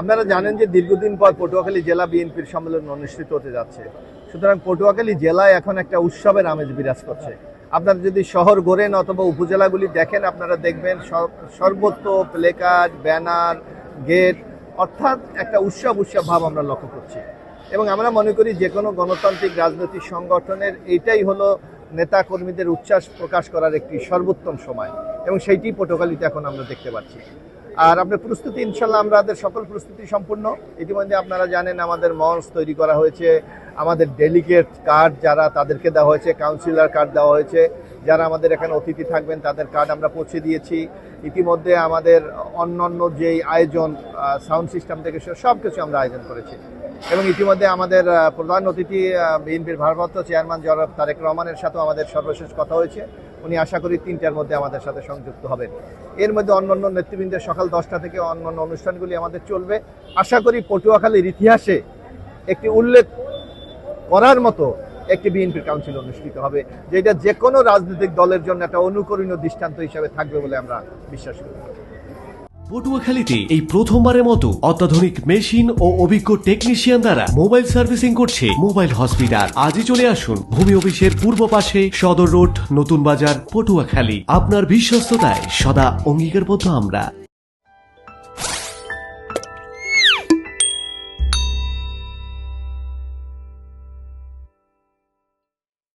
আপনারা জানেন যে দীর্ঘদিন পর পটুয়াখালী জেলা বিএনপির সম্মেলন অনুষ্ঠিত হতে যাচ্ছে। সুতরাং পটুয়াখালী জেলায় এখন একটা উৎসবের আমেজ বিরাজ করছে। আপনারা যদি শহর গড়েন অথবা উপজেলাগুলি দেখেন, আপনারা দেখবেন সর্বত্র প্লেকার্ড, ব্যানার, গেট, অর্থাৎ একটা উৎসব উৎসব ভাব আমরা লক্ষ্য করছি। এবং আমরা মনে করি যে কোনো গণতান্ত্রিক রাজনৈতিক সংগঠনের এইটাই হলো নেতা কর্মীদের উচ্ছ্বাস প্রকাশ করার একটি সর্বোত্তম সময়। এবং সেইটি পটুয়াখালীতে এখন আমরা দেখতে পাচ্ছি। আর আপনার প্রস্তুতি, ইনশাল্লাহ আমাদের সকল প্রস্তুতি সম্পূর্ণ। ইতিমধ্যে আপনারা জানেন আমাদের মঞ্চ তৈরি করা হয়েছে। আমাদের ডেলিগেট কার্ড যারা তাদেরকে দেওয়া হয়েছে কাউন্সিলর কার্ড দেওয়া হয়েছে। যারা আমাদের এখানে অতিথি থাকবেন, তাদের কার্ড আমরা পৌঁছে দিয়েছি। ইতিমধ্যে আমাদের অন্যান্য যেই আয়োজন সাউন্ড সিস্টেম থেকে সব কিছু আমরা আয়োজন করেছি। এবং ইতিমধ্যে আমাদের প্রধান অতিথি বিএনপির ভারপ্রাপ্ত চেয়ারম্যান জনাব তারেক রহমানের সাথেও আমাদের সর্বশেষ কথা হয়েছে। উনি আশা করি তিনটার মধ্যে আমাদের সাথে সংযুক্ত হবেন। এর মধ্যে অন্যান্য নেতৃবৃন্দের সকাল দশটা থেকে অন্যান্য অনুষ্ঠানগুলি আমাদের চলবে। আশা করি পটুয়াখালীর ইতিহাসে একটি উল্লেখ করার মতো একটি বিএনপির কাউন্সিল অনুষ্ঠিত হবে, যেটা যে কোনো রাজনৈতিক দলের জন্য একটা অনুকরণীয় দৃষ্টান্ত হিসাবে থাকবে বলে আমরা বিশ্বাস করি। পটুয়াখালীতে এই প্রথমবারের মতো অত্যাধুনিক মেশিন ও অভিজ্ঞ টেকনিশিয়ান দ্বারা মোবাইল সার্ভিসিং করছে মোবাইল হসপিটাল আজই চলে আসুন ভূমি অফিসের পূর্ব পাশে সদর রোড, নতুন বাজার, পটুয়াখালী। আপনার বিশ্বস্ততায় সদা অঙ্গীকারবদ্ধ আমরা।